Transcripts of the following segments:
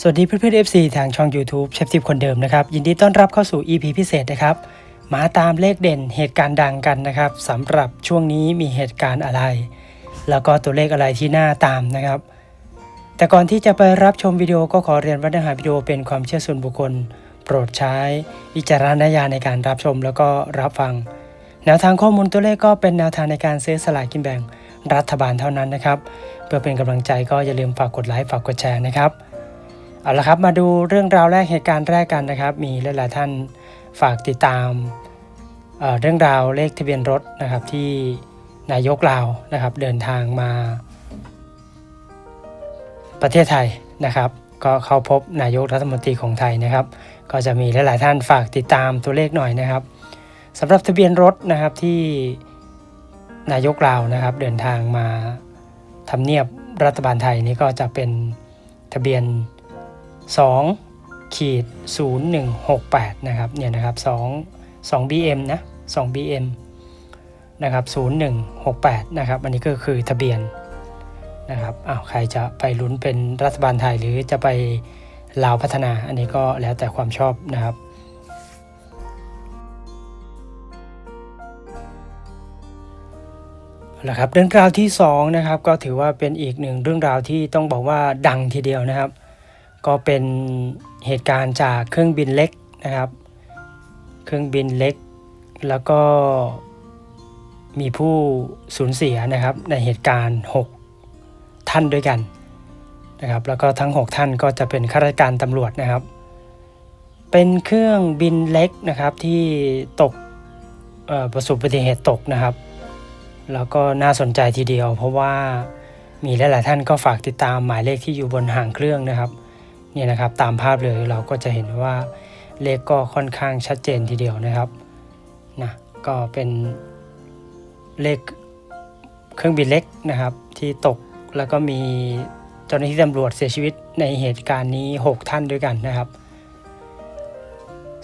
สวัสดีเพื่อนๆ FC ทางช่อง YouTube เชฟทิปคนเดิมนะครับ ยินดีต้อนรับเข้าสู่ EP พิเศษนะครับ มาตามเลขเด่นเหตุการณ์ดังกันนะครับสำหรับช่วงนี้มีเหตุการณ์อะไร แล้วก็ตัวเลขอะไรที่น่าตามนะครับ แต่ก่อนที่จะไปรับชมวิดีโอก็ขอเรียนว่าเนื้อหาวิดีโอเป็นความเชื่อส่วนบุคคล โปรดใช้วิจารณญาณในการรับชมแล้วก็รับฟัง แนวทางข้อมูลตัวเลขก็เป็นแนวทางในการซื้อสลากกินแบ่งรัฐบาลเท่านั้นนะครับเพื่อเป็นกำลังใจก็อย่าลืมฝากกดไลค์ฝากกดแชร์นะครับ เอาละครับมาดูเรื่องราวแรกเหตุการณ์แรกกันนะครับ มีหลายๆท่านฝากติดตามเเรื่องราวเลขทะเบียนรถนะครับที่นายกลาวนะครับเดินทางมา ประเทศไทยนะครับ ก็เข้าพบนายกรัฐมนตรีของไทยนะครับ ก็จะมีหลายๆท่านฝากติดตามตัวเลขหน่อยนะครับสำหรับทะเบียนรถนะครับที่นายกลาวนะครับ เดินทางมาทำเนียบรัฐบาลไทยนี่ก็จะเป็นทะเบียน 2ขีด0168นะครับเนี่ยนะครับ2 2 BM นะ2 BM นะครับ0168นะครับอันนี้ก็คือทะเบียนนะครับอ้าวใครจะไปลุ้นเป็นรัฐบาลไทยหรือจะไปลาวพัฒนาอันนี้ก็แล้วแต่ความชอบนะครับนะครับเรื่องราวที่2นะครับก็ถือว่าเป็นอีกหนึ่งเรื่องราวที่ต้องบอกว่าดังทีเดียวนะครับ ก็เป็นเหตุการณ์จากเครื่องบินเล็กนะครับ เครื่องบินเล็ก แล้วก็มีผู้สูญเสียนะครับในเหตุการณ์ 6 ท่านด้วยกันนะครับ แล้วก็ทั้ง 6 ท่านก็จะเป็นข้าราชการตำรวจนะครับ เป็นเครื่องบินเล็กนะครับที่ตกอ่อประสบอุบัติเหตุตกนะครับ แล้วก็น่าสนใจทีเดียว เพราะว่ามีหลาย ๆ ท่านก็ฝากติดตามหมายเลขที่อยู่บนหางเครื่องนะครับ นี่ยนะครับตามภาพเลยเราก็จะเห็นว่าเลขก็ค่อนข้างชัดเจนทีเดียวนะครับนะก็เป็นเลขเครื่องบินเล็กนะครับ ที่ตกแล้วก็มีเจ้าหน้าที่ตำรวจเสียชีวิตในเหตุการณ์นี้ 6 ท่านด้วยกันนะครับ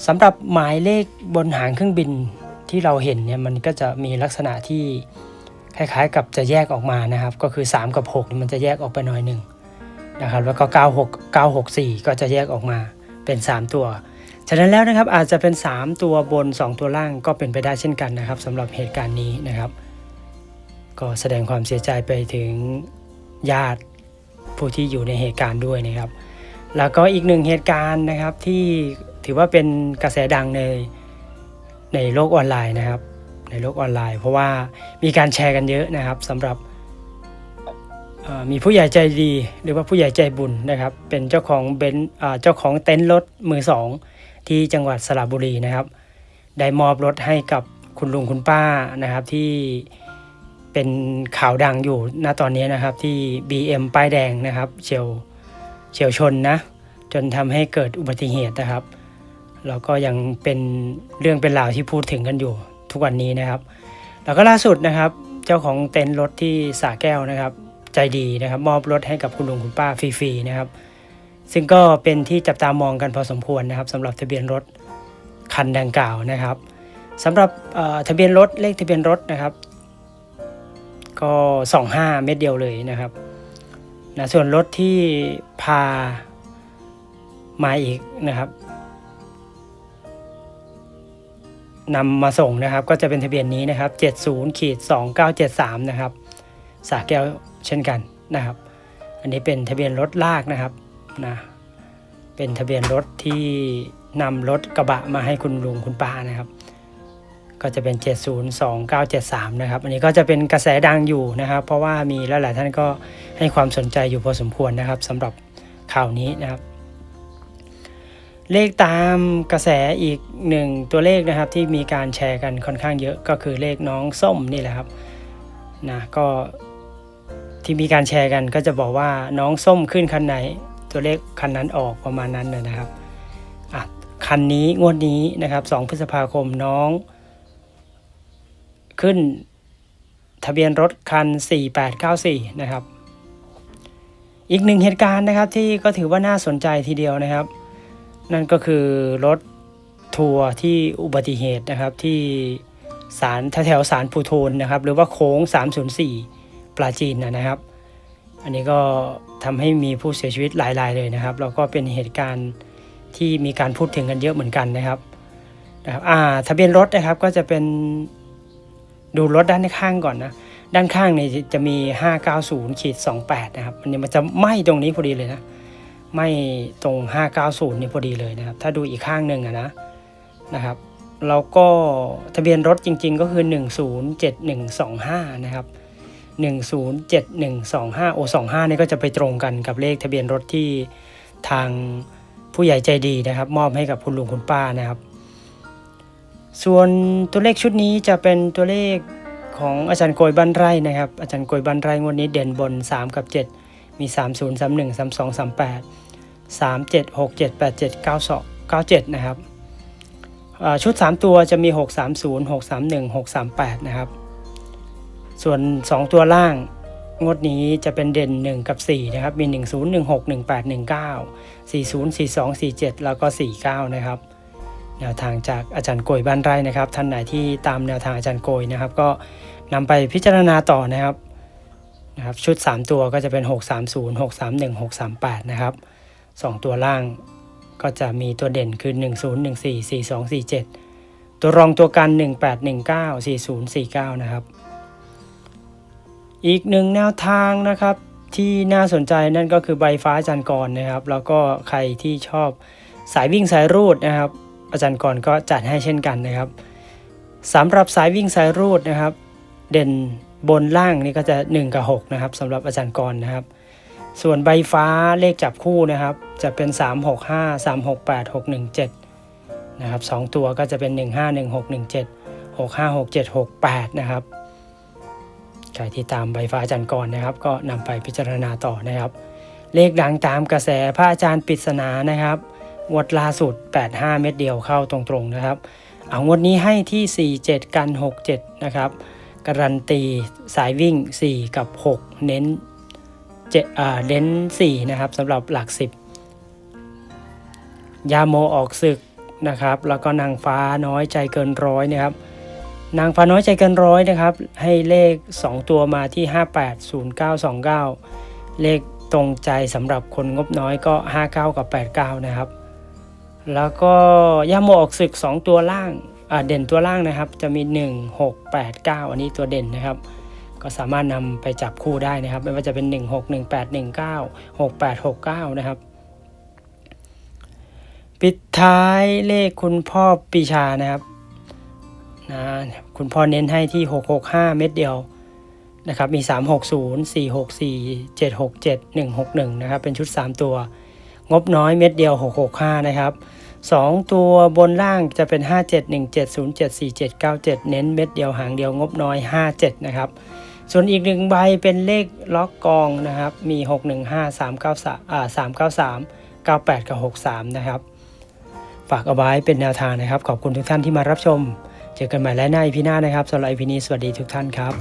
สำหรับหมายเลขบนหางเครื่องบินที่เราเห็นเนี่ยมันก็จะมีลักษณะที่คล้ายๆ กับจะแยกออกมานะครับ ก็คือ 3 กับ6มันจะแยกออกไปหน่อยหนึ่ง นะครับ แล้วก็ 96 964 ก็จะแยกออกมาเป็น 3 ตัว ฉะนั้นแล้วนะครับอาจจะเป็น 3 ตัวบน 2 ตัวล่างก็เป็นไปได้เช่นกันนะครับสำหรับเหตุการณ์นี้นะครับ ก็แสดงความเสียใจไปถึงญาติผู้ที่อยู่ในเหตุการณ์ด้วยนะครับ แล้วก็อีกหนึ่งเหตุการณ์นะครับที่ถือว่าเป็นกระแสดังในในโลกออนไลน์นะครับ ในโลกออนไลน์ เพราะว่ามีการแชร์กันเยอะนะครับสำหรับ มีผู้ใหญ่ใจดี หรือว่าผู้ใหญ่ใจบุญนะครับ เป็นเจ้าของเบนเจ้าของเต็นท์รถมือสองที่จังหวัดสระบุรีนะครับ ได้มอบรถให้กับคุณลุงคุณป้านะครับที่เป็นข่าวดังอยู่ณตอนนี้นะครับที่ BM ป้ายแดงนะครับเฉียวเฉียวชนนะจนทำให้เกิดอุบัติเหตุนะครับแล้วก็ยังเป็นเรื่องเป็นราวที่พูดถึงกันอยู่ทุกวันนี้นะครับ แล้วก็ล่าสุดนะครับ เจ้าของเต็นท์รถที่สาแก้วนะครับ ใจดีนะครับ มอบรถให้กับคุณลุงคุณป้าฟรีๆนะครับ ซึ่งก็เป็นที่จับตามองกันพอสมควรนะครับสำหรับทะเบียนรถคันดังกล่าวนะครับสำหรับเอ่อทะเบียนรถเลขทะเบียนรถนะครับ ก็ 25 เม็ดเดียวเลยนะครับนะส่วนรถที่พามาอีกนะครับนำมาส่งนะครับก็จะเป็นทะเบียนนี้นะครับ 70ขีด2973 นะครับ สาแก้ว เช่นกันนะครับ อันนี้เป็นทะเบียนรถลากนะครับนะเป็นทะเบียนรถที่นำรถกระบะมาให้คุณลุงคุณป้านะครับ ก็จะเป็น 702973 นะครับ อันนี้ก็จะเป็นกระแสดังอยู่นะครับ เพราะว่ามีหลายๆท่านก็ให้ความสนใจอยู่พอสมควรนะครับสำหรับข่าวนี้นะครับ เลขตามกระแสอีกหนึ่งตัวเลขนะครับที่มีการแชร์กันค่อนข้างเยอะก็คือเลขน้องส้มนี่แหละครับนะก็ ที่มีการแชร์กันก็จะบอกว่าน้องส้มขึ้นคันไหน ตัวเลขคันนั้นออกประมาณนั้นเลยนะครับอะคันนี้งวดนี้นะครับ2พฤษภาคมน้อง ขึ้นทะเบียนรถคัน 4894 นะครับ อีกหนึ่งเหตุการณ์นะครับที่ก็ถือว่าน่าสนใจทีเดียวนะครับ นั่นก็คือรถทัวร์ที่อุบัติเหตุนะครับที่สารแถวสารปูโทนนะครับ หรือว่าโค้ง 304 ปราจีนนะครับ อันนี้ก็ทำให้มีผู้เสียชีวิตหลายรายเลยนะครับ แล้วก็เป็นเหตุการณ์ที่มีการพูดถึงกันเยอะเหมือนกันนะครับนะครับอ่าทะเบียนรถนะครับก็จะเป็นดูรถด้านข้างก่อนนะด้านข้างเนี่ยจะมี 590ขีด28 นะครับอันนี้มันจะไหม้ตรงนี้พอดีเลยนะไหม้ตรง 590 นี่พอดีเลยนะครับ ถ้าดูอีกข้างหนึ่งอะนะนะครับแล้วก็ทะเบียนรถจริง ๆ ก็คือ 107125 นะครับ 107125 โอ 25 นี่ก็จะไปตรงกันกับเลขทะเบียนรถที่ทางผู้ใหญ่ใจดีนะครับ มอบให้กับคุณลุงคุณป้านะครับ ส่วนตัวเลขชุดนี้จะเป็นตัวเลขของอาจารย์โกยบ้านไร่นะครับ อาจารย์โกยบ้านไร่งวดนี้เด่นบน 3 กับ 7 มี 3 0 3 1 3 2 3 8 3 7 6 7 8 7 9 2 9 7 นะครับชุด 3 ตัวจะมี 6 3 0 6 3 1 6 3 8 นะครับ ส่วน 2 ตัวล่าง งดนี้จะเป็นเด่น 1 กับ 4 นะครับ มี 1 0 1 6 1 8 1 9 4 0 4 2 4 7 แล้วก็ 49 นะครับ แนวทางจากอาจารย์โกยบ้านไร่นะครับ ท่านไหนที่ตามแนวทางอาจารย์โกยนะครับ ก็นำไปพิจารณาต่อนะครับนะครับ ชุด 3 ตัวก็จะเป็น 630 631 638 นะครับ 2 ตัวล่างก็จะมีตัวเด่นคือ 1014 4247 ตัวรองตัวกัน 1819 4049 นะครับ อีกหนึ่งแนวทางนะครับที่น่าสนใจนั่นก็คือใบฟ้าจันกรนะครับ แล้วก็ใครที่ชอบสายวิ่งสายรูดนะครับ อาจารย์กรก็จัดให้เช่นกันนะครับสำหรับสายวิ่งสายรูดนะครับ เด่นบนล่างนี่ก็จะ 1 กับ 6 นะครับสำหรับอาจารย์กรนะครับ ส่วนใบฟ้าเลขจับคู่นะครับ จะเป็น 3 6 5 3 6 8 6 1 7นะครับสองตัวก็จะเป็น 1 5 1 6 1 7 6 5 6 7 6 8 นะครับ ใครที่ตามใบฟ้าอาจารย์กรนะครับ ก็นำไปพิจารณาต่อนะครับ เลขดังตามกระแสพระอาจารย์ปริศนานะครับงวดล่าสุด 85 เม็ดเดียวเข้าตรงๆนะครับ เอางวดนี้ให้ที่ 47 กัน 67 นะครับ การันตีสายวิ่ง 4 กับ 6 เน้นเจอ่าเน้น4นะครับสำหรับหลัก 10 ยาโมออกศึกนะครับ แล้วก็นางฟ้าน้อยใจเกินร้อยนะครับ นางฟ้าน้อยใจกินร้อยนะครับ ให้เลข 2 ตัวมาที่ 580929 เลขตรงใจสำหรับคนงบน้อยก็ 59 กับ 89 นะครับ แล้วก็ย่าโมออกศึก 2 ตัวล่างเด่นตัวล่างนะครับ จะมี 1 6 8 9 อันนี้ตัวเด่นนะครับ ก็สามารถนำไปจับคู่ได้นะครับ ไม่ว่าจะเป็น 1 6 1 8 1 9 6 8 6 9 นะครับ ปิดท้ายเลขคุณพ่อปีชานะครับ นะคุณพ่อเน้นให้ที่ 665 เม็ดเดียวนะครับมี 360 464 767 161 นะครับเป็นชุด 3 ตัว งบน้อยเม็ดเดียว 665 นะครับ 2 ตัวบนล่างจะเป็น 5717074797 เน้นเม็ดเดียวหางเดียวงบน้อย 57 นะครับ ส่วนอีกหนึ่งใบเป็นเลขล็อกกองนะครับมี 615 393อ่า393 98 กับ 63 นะครับ ฝากเอาไว้เป็นแนวทางนะครับ ขอบคุณทุกท่านที่มารับชม เจอกันใหม่และหน้าอีพีหน้านะครับสำหรับอีพีนี้สวัสดีทุกท่านครับ